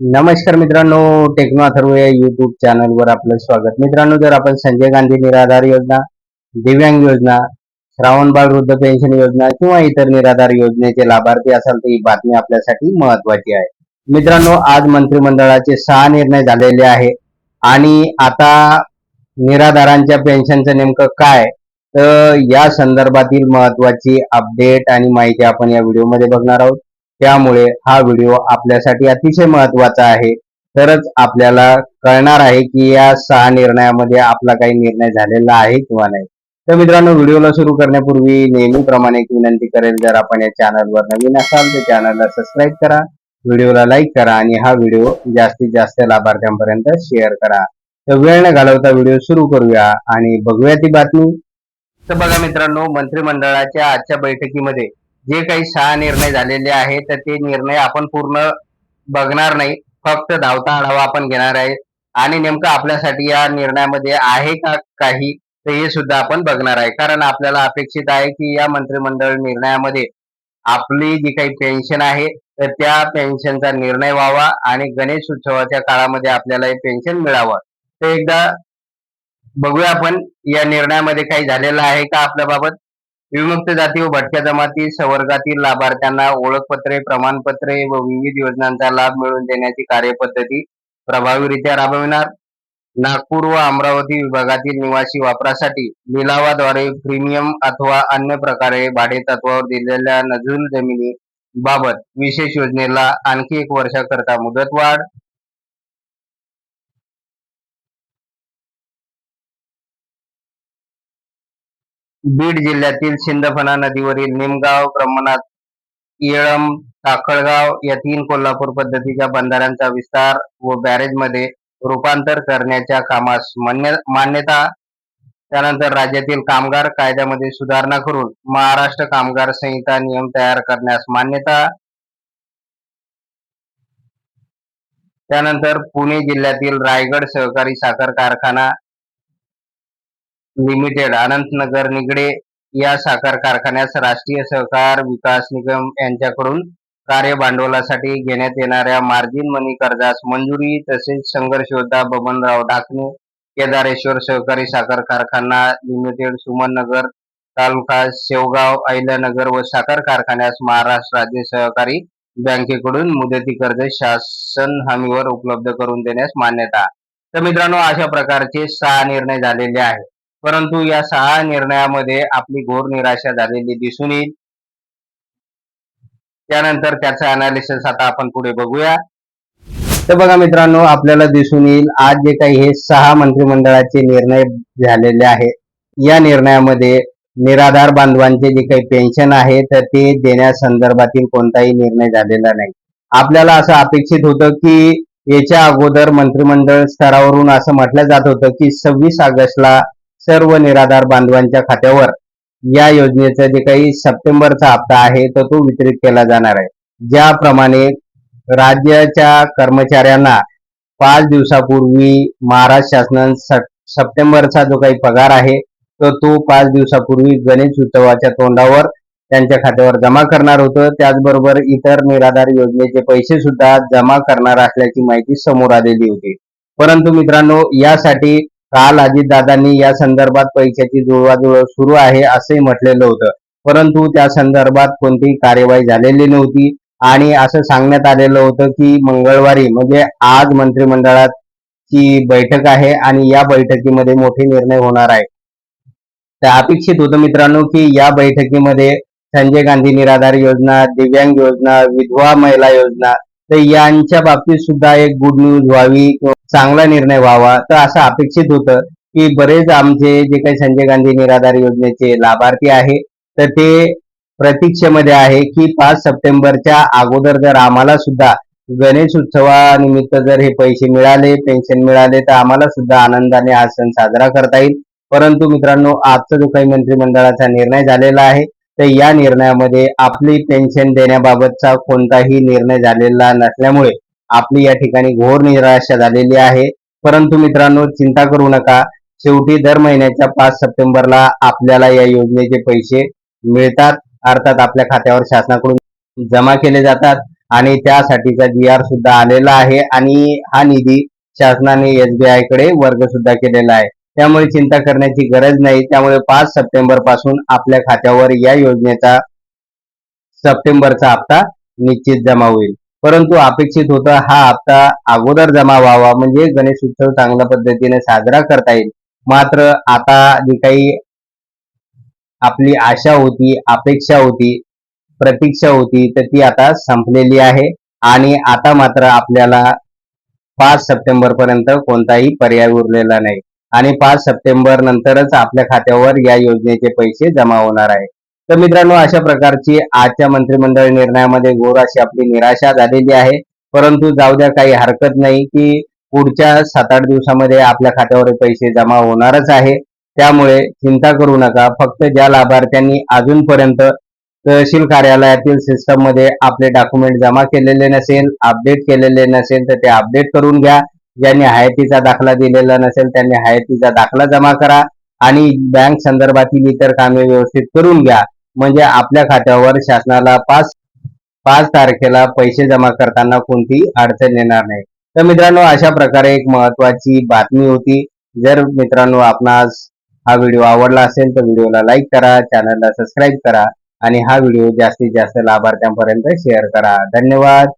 नमस्कार मित्रांनो टेक्नो अथर्व या युट्यूब चॅनलवर आपलं स्वागत. मित्रांनो जर आपण संजय गांधी निराधार योजना दिव्यांग योजना श्रावणबाळ वृद्ध पेन्शन योजना किंवा इतर निराधार योजनेचे लाभार्थी असाल तर ही बातमी आपल्यासाठी महत्वाची आहे. मित्रांनो आज मंत्रिमंडळाचे सहा निर्णय झालेले आहे आणि आता निराधारांच्या पेन्शनचं नेमकं काय तर या संदर्भातील महत्वाची अपडेट आणि माहिती आपण या व्हिडिओमध्ये बघणार आहोत. त्यामुळे हा व्हिडिओ आपल्यासाठी अतिशय महत्त्वाचा आहे. तरच आपल्याला कळणार आहे की या सहा निर्णयामध्ये आपला काही निर्णय झालेला आहे किंवा नाही. तर मित्रांनो व्हिडिओला सुरू करण्यापूर्वी नेहमीप्रमाणे एक विनंती करेल जर आपण या चॅनलवर नवीन असाल तर चॅनलला सबस्क्राईब करा व्हिडिओला लाईक करा आणि हा व्हिडिओ जास्तीत जास्त लाभार्थ्यांपर्यंत शेअर करा. तर वेळ न घालवता व्हिडिओ सुरू करूया आणि बघूया ती बातमी. तर बघा मित्रांनो मंत्रिमंडळाच्या आजच्या बैठकीमध्ये जे काही सहा निर्णय झालेले आहेत तर ते निर्णय आपण पूर्ण बघणार नाही. फक्त धावता आढावा आपण घेणार आहे. आणि नेमकं आपल्यासाठी या निर्णयामध्ये आहे का काही तर हे सुद्धा आपण बघणार आहे. कारण आपल्याला अपेक्षित आहे की या मंत्रिमंडळ निर्णयामध्ये आपली जी काही पेन्शन आहे तर त्या पेन्शनचा निर्णय व्हावा आणि गणेश उत्सवाच्या काळामध्ये आपल्याला हे पेन्शन मिळावं. तर एकदा बघूया आपण या निर्णयामध्ये काही झालेलं आहे का आपल्याबाबत? विमुक्त जाती व भटक्या जमाती संवर्गातील लाभार्थ्यांना ओळखपत्रे प्रमाणपत्रे व विविध योजनांचा लाभ मिळवून देण्याची कार्यपद्धती प्रभावीरित्या राबविणार. नागपूर व अमरावती विभागातील निवासी वापरासाठी लिलावाद्वारे प्रीमियम अथवा अन्य प्रकारे भाडे तत्वावर दिलेल्या नजूल जमिनी बाबत विशेष योजनेला आणखी एक वर्षाकरता मुदतवाढ. बीड जिल्ह्यातील शिंदफणा नदीवरील निमगाव ब्रह्मनाथ येळम काकळगाव या तीन कोल्हापूर पद्धतीच्या बंधाऱ्यांचा विस्तार व बॅरेजमध्ये रूपांतर करण्याच्या कामास मान्य मान्यता त्यानंतर राज्यातील कामगार कायद्यामध्ये सुधारणा करून महाराष्ट्र कामगार संहिता नियम तयार करण्यास मान्यता त्यानंतर पुणे जिल्ह्यातील रायगड सहकारी साखर कारखाना लिमिटेड अनंतनगर निगडे या साखर कारखान्यास राष्ट्रीय सहकार विकास निगम यांच्याकडून कार्य भांडवलासाठी घेण्यात येणाऱ्या मार्जिन मनी कर्जास मंजुरी तसेच संघर्षयोद्धा बबनराव ढाकणे केदारेश्वर सहकारी साखर कारखाना लिमिटेड सुमननगर तालुका शेवगाव अहिल्यानगर व साखर कारखान्यास महाराष्ट्र राज्य सहकारी बँकेकडून मुदती कर्ज शासन हमीवर उपलब्ध करून देण्यास मान्यता. तर मित्रांनो अशा प्रकारचे सहा निर्णय झालेले आहेत. परंतु या सहा निर्णयामध्ये आपली घोर निराशा झालेली दिसून येईल. त्यानंतर त्याचं अनालिसिस आता आपण पुढे बघूया. तर बघा मित्रांनो आपल्याला दिसून येईल आज जे काही हे सहा मंत्रिमंडळाचे निर्णय झालेले आहेत या निर्णयामध्ये निराधार बांधवांचे जे काही पेन्शन आहे तर ते देण्यासंदर्भातील कोणताही निर्णय झालेला नाही. आपल्याला असं अपेक्षित होतं की याच्या अगोदर मंत्रिमंडळ स्तरावरून असं म्हटलं जात होतं की सव्वीस ऑगस्टला सर्व निराधार बांधवांच्या खात्यावर या योजनेचा जे काही सप्टेंबरचा हप्ता आहे तर तो वितरित केला जाणार आहे. ज्याप्रमाणे राज्याच्या कर्मचाऱ्यांना पाच दिवसापूर्वी महाराष्ट्र शासनान सप्टेंबरचा जो काही पगार आहे तर तो पाच दिवसापूर्वी गणेश उत्सवाच्या तोंडावर त्यांच्या खात्यावर जमा करणार होतं. त्याचबरोबर इतर निराधार योजनेचे पैसे सुद्धा जमा करणार असल्याची माहिती समोर आलेली होती. परंतु मित्रांनो यासाठी काल अजितदादांनी या संदर्भात पैशाची जुळवाजुळव सुरू आहे असंही म्हटलेलं होतं. परंतु त्या संदर्भात कोणतीही कार्यवाही झालेली नव्हती. आणि असं सांगण्यात आलेलं होतं की मंगळवारी म्हणजे आज मंत्रिमंडळाची बैठक आहे आणि या बैठकीमध्ये मोठे निर्णय होणार आहे. तर अपेक्षित होतं मित्रांनो की या बैठकीमध्ये संजय गांधी निराधार योजना दिव्यांग योजना विधवा महिला योजना तर यांच्या बाबतीत सुद्धा एक गुड न्यूज व्हावी चांगला निर्णय व्हावा. तर असं अपेक्षित होतं की बरेच आमचे जे काही संजय गांधी निराधार योजनेचे लाभार्थी आहे तर ते प्रतीक्षेमध्ये आहे की पाच सप्टेंबरच्या अगोदर जर आम्हाला सुद्धा गणेश उत्सवानिमित्त जर हे पैसे मिळाले पेन्शन मिळाले तर आम्हाला सुद्धा आनंदाने हा सण साजरा करता येईल. परंतु मित्रांनो आजचा जो काही मंत्रिमंडळाचा निर्णय झालेला आहे तर या निर्णयामध्ये आपली पेन्शन देण्याबाबतचा कोणताही निर्णय झालेला नसल्यामुळे आपली या ठिकाणी घोर निराशा झालेली आहे. परंतु मित्रांनो चिंता करू नका. शेवटी दर महिन्याच्या पाच सप्टेंबरला आपल्याला या योजनेचे पैसे मिळतात. अर्थात आपल्या खात्यावर शासनाकडून जमा केले जातात आणि त्यासाठीचा जी आर सुद्धा आलेला आहे आणि हा निधी शासनाने एसबीआयकडे वर्ग सुद्धा केलेला आहे. त्यामुळे चिंता करण्याची गरज नाही. त्यामुळे पाच सप्टेंबरपासून आपल्या खात्यावर या योजनेचा सप्टेंबरचा हप्ता निश्चित जमा होईल. परंतु अपेक्षित होतं हा हप्ता अगोदर जमा व्हावा म्हणजे गणेश उत्सव चांगल्या पद्धतीने साजरा करता येईल. मात्र आता जी काही आपली आशा होती अपेक्षा होती प्रतीक्षा होती तर ती आता संपलेली आहे. आणि आता मात्र आपल्याला पाच सप्टेंबर पर्यंत कोणताही पर्याय उरलेला नाही. आणि पाच सप्टेंबर नंतरच आपल्या खात्यावर या योजनेचे पैसे जमा होणार आहे तर मित्रांनो अशा प्रकारची आजच्या मंत्रिमंडळ निर्णयामध्ये घोर अशी आपली निराशा झालेली आहे. परंतु जाऊ द्या काही हरकत नाही की पुढच्या सात आठ दिवसामध्ये आपल्या खात्यावर पैसे जमा होणारच आहे. त्यामुळे चिंता करू नका. फक्त ज्या लाभार्थ्यांनी अजूनपर्यंत तहसील कार्यालयातील सिस्टममध्ये आपले डॉक्युमेंट जमा केलेले नसेल अपडेट केलेले नसेल तर ते अपडेट करून घ्या. ज्यांनी हयातीचा दाखला दिलेला नसेल त्यांनी हयातीचा दाखला जमा करा आणि बँक संदर्भातील इतर कामे व्यवस्थित करून घ्या. म्हणजे आपल्या खात्यावर शासनाला पाच पाच तारखेला पैसे जमा करताना कोणतीही अडचण येणार नाही. तर मित्रांनो अशा प्रकारे एक महत्वाची बातमी होती. जर मित्रांनो आपणास हा व्हिडिओ आवडला असेल तर व्हिडिओला लाईक करा चॅनलला सबस्क्राईब करा आणि हा व्हिडिओ जास्तीत जास्त लाभार्थ्यांपर्यंत शेअर करा. धन्यवाद.